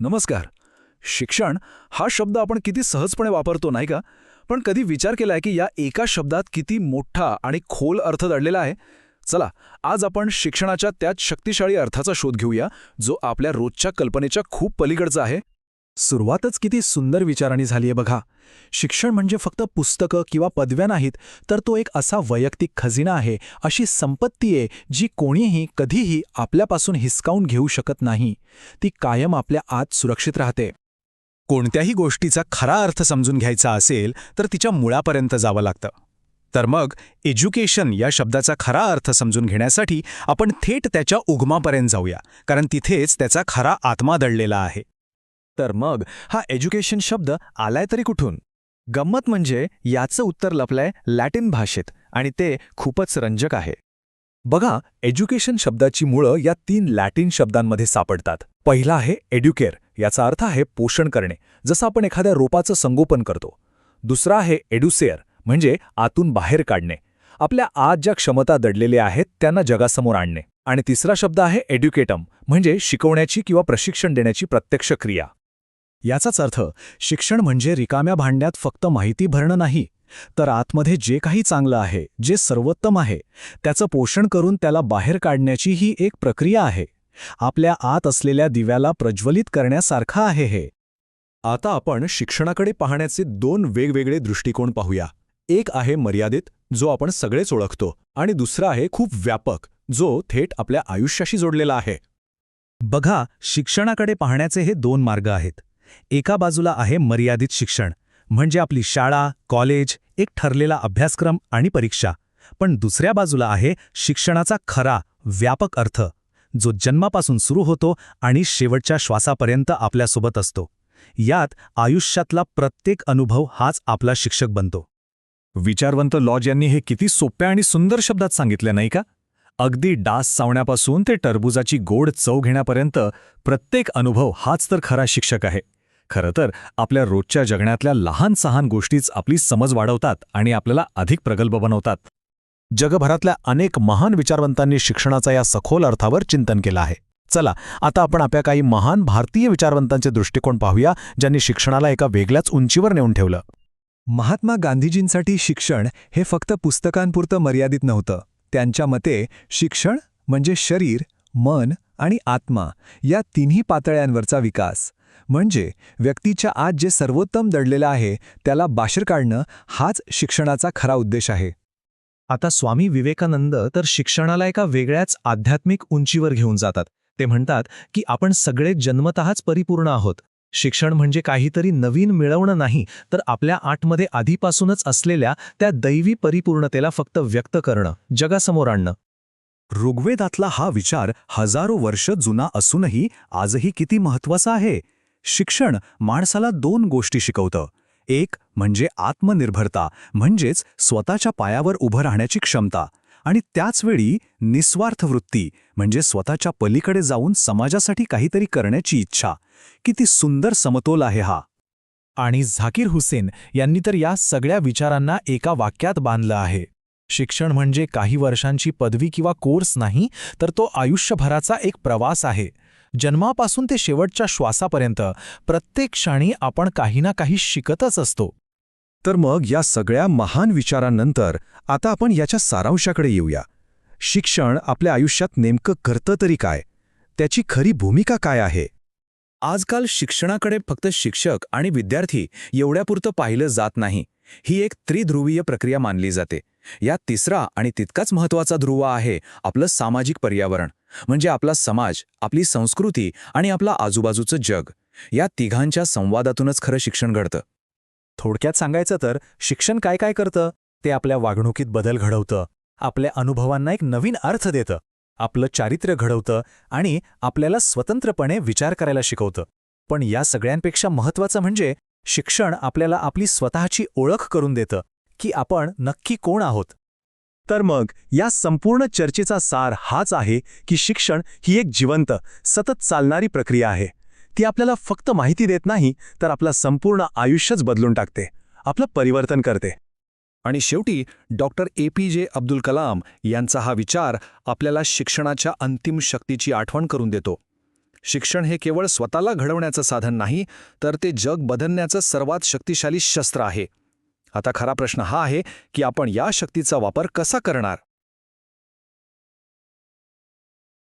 नमस्कार. शिक्षण हा शब्द आपण किती सहजपणे वापरतो नाही का? पण कधी विचार केलाय की या एका शब्दात किती मोठा आणि खोल अर्थ दडलेला आहे? चला आज आपण शिक्षणाच्या त्याच शक्तिशाळी अर्थाचा शोध घेऊया जो आपल्या रोजच्या कल्पनेच्या खूप पलीकडचा आहे. सुरुवातच किती सुंदर विचारांनी झालीय बघा. शिक्षण म्हणजे फक्त पुस्तकं किंवा पदव्या नाहीत तर तो एक असा वैयक्तिक खजिना आहे अशी संपत्ती आहे जी कोणीही कधीही आपल्यापासून हिसकावून घेऊ शकत नाही. ती कायम आपल्या आत सुरक्षित राहते. कोणत्याही गोष्टीचा खरा अर्थ समजून घ्यायचा असेल तर तिच्या मुळापर्यंत जावं लागतं. तर मग एज्युकेशन या शब्दाचा खरा अर्थ समजून घेण्यासाठी आपण थेट त्याच्या उगमापर्यंत जाऊया कारण तिथेच त्याचा खरा आत्मा दडलेला आहे. तर मग हा एज्युकेशन शब्द आलाय तरी कुठून? गंमत म्हणजे याचं उत्तर लपलंय लॅटिन भाषेत आणि ते खूपच रंजक आहे. बघा एज्युकेशन शब्दाची मुळं या तीन लॅटिन शब्दांमध्ये सापडतात. पहिला आहे एड्युकेअर याचा अर्थ आहे पोषण करणे जसं आपण एखाद्या रोपाचं संगोपन करतो. दुसरा आहे एडुसेअर म्हणजे आतून बाहेर काढणे. आपल्या आत ज्या क्षमता दडलेल्या आहेत त्यांना जगासमोर आणणे. आणि तिसरा शब्द आहे एड्युकेटम म्हणजे शिकवण्याची किंवा प्रशिक्षण देण्याची प्रत्यक्ष क्रिया. याचाच अर्थ शिक्षण म्हणजे रिकाम्या भांड्यात फक्त माहिती भरणं नाही तर आतमध्ये जे काही चांगलं आहे जे सर्वोत्तम आहे त्याचं पोषण करून त्याला बाहेर काढण्याची ही एक प्रक्रिया आहे. आपल्या आत असलेल्या दिव्याला प्रज्वलित करण्यासारखं आहे हे. आता आपण शिक्षणाकडे पाहण्याचे दोन वेगवेगळे दृष्टिकोन पाहूया. एक आहे मर्यादित जो आपण सगळेच ओळखतो आणि दुसरा आहे खूप व्यापक जो थेट आपल्या आयुष्याशी जोडलेला आहे. बघा शिक्षणाकडे पाहण्याचे हे दोन मार्ग आहेत. एका बाजूला आहे मर्यादित शिक्षण म्हणजे आपली शाळा कॉलेज एक ठरलेला अभ्यासक्रम आणि परीक्षा. पण दुसऱ्या बाजूला आहे शिक्षणाचा खरा व्यापक अर्थ जो जन्मापासून सुरू होतो आणि शेवटच्या श्वासापर्यंत आपल्यासोबत असतो. यात आयुष्यातला प्रत्येक अनुभव हाच आपला शिक्षक बनतो. विचारवंत लॉज यांनी हे किती सोप्या आणि सुंदर शब्दात सांगितले नाही का? अगदी डास चावण्यापासून ते टरबुजाची गोड चव घेण्यापर्यंत प्रत्येक अनुभव हाच तर खरा शिक्षक आहे. खरं तर आपल्या रोजच्या जगण्यातल्या लहान सहान गोष्टीच आपली समज वाढवतात आणि आपल्याला अधिक प्रगल्भ बनवतात. जगभरातल्या अनेक महान विचारवंतांनी शिक्षणाचा या सखोल अर्थावर चिंतन केलं आहे. चला आता आपण आपल्या काही महान भारतीय विचारवंतांचे दृष्टिकोन पाहूया ज्यांनी शिक्षणाला एका वेगळ्याच उंचीवर नेऊन ठेवलं. महात्मा गांधीजींसाठी शिक्षण हे फक्त पुस्तकांपुरतं मर्यादित नव्हतं. त्यांच्या मते शिक्षण म्हणजे शरीर मन आणि आत्मा या तिन्ही पातळ्यांवरचा विकास. म्हणजे व्यक्तीच्या आज जे सर्वोत्तम दडलेलं आहे त्याला बाहेर काढणं हाच शिक्षणाचा खरा उद्देश आहे. आता स्वामी विवेकानंद तर शिक्षणाला एका वेगळ्याच आध्यात्मिक उंचीवर घेऊन जातात. ते म्हणतात की आपण सगळे जन्मतःच परिपूर्ण आहोत. शिक्षण म्हणजे काहीतरी नवीन मिळवणं नाही तर आपल्या आठमध्ये आधीपासूनच असलेल्या त्या दैवी परिपूर्णतेला फक्त व्यक्त करणं जगासमोर आणणं. ऋग्वेदातला हा विचार हजारो वर्ष जुना असूनही आजही किती महत्त्वाचा आहे? शिक्षण माणसाला दोन गोष्टी शिकवतं. एक म्हणजे आत्मनिर्भरता म्हणजेच स्वतःच्या पायावर उभं राहण्याची क्षमता. आणि त्याचवेळी निस्वार्थ वृत्ती म्हणजे स्वतःच्या पलीकडे जाऊन समाजासाठी काहीतरी करण्याची इच्छा. किती सुंदर समतोल आहे हा. आणि झाकीर हुसेन यांनी तर या सगळ्या विचारांना एका वाक्यात बांधलं आहे. शिक्षण म्हणजे काही वर्षांची पदवी किंवा कोर्स नाही तर तो आयुष्यभराचा एक प्रवास आहे. जन्मापासून ते शेवटच्या श्वासापर्यंत प्रत्येक क्षणी आपण काही ना काही शिकतच असतो. तर मग या सगळ्या महान विचारांनंतर आता आपण याच्या सारांशाकडे येऊया. शिक्षण आपल्या आयुष्यात नेमकं करतं तरी काय? त्याची खरी भूमिका काय आहे? आजकाल शिक्षणाकडे फक्त शिक्षक आणि विद्यार्थी एवढ्यापुरतं पाहिलं जात नाही. ही एक त्रिध्रुवीय प्रक्रिया मानली जाते. यात तिसरा आणि तितकाच महत्त्वाचा ध्रुव आहे आपलं सामाजिक पर्यावरण. म्हणजे आपला समाज आपली संस्कृती आणि आपला आजूबाजूचं जग या तिघांच्या संवादातूनच खरं शिक्षण घडतं. थोडक्यात सांगायचं तर शिक्षण काय काय करतं? ते आपल्या वागणुकीत बदल घडवतं आपल्या अनुभवांना एक नवीन अर्थ देतं आपलं चारित्र्य घडवतं आणि आपल्याला स्वतंत्रपणे विचार करायला शिकवतं. पण या सगळ्यांपेक्षा महत्त्वाचं म्हणजे शिक्षण आपल्याला आपली स्वतःची ओळख करून देतं की आपण नक्की कोण आहोत. तर मग या संपूर्ण चर्चेचा सार हाच आहे की शिक्षण ही एक जिवंत सतत चालणारी प्रक्रिया आहे. ती आपल्याला फक्त माहिती देत नाही तर आपलं संपूर्ण आयुष्यच बदलून टाकते. आपलं परिवर्तन करते. आणि शेवटी डॉक्टर ए पी जे अब्दुल कलाम यांचा हा विचार आपल्याला शिक्षणाच्या अंतिम शक्तीची आठवण करून देतो. शिक्षण हे केवळ स्वतःला घडवण्याचं साधन नाही तर ते जग बदलण्याचं सर्वात शक्तिशाली शस्त्र आहे. आता खरा प्रश्न हा आहे की आपण या शक्तीचा वापर कसा करणार?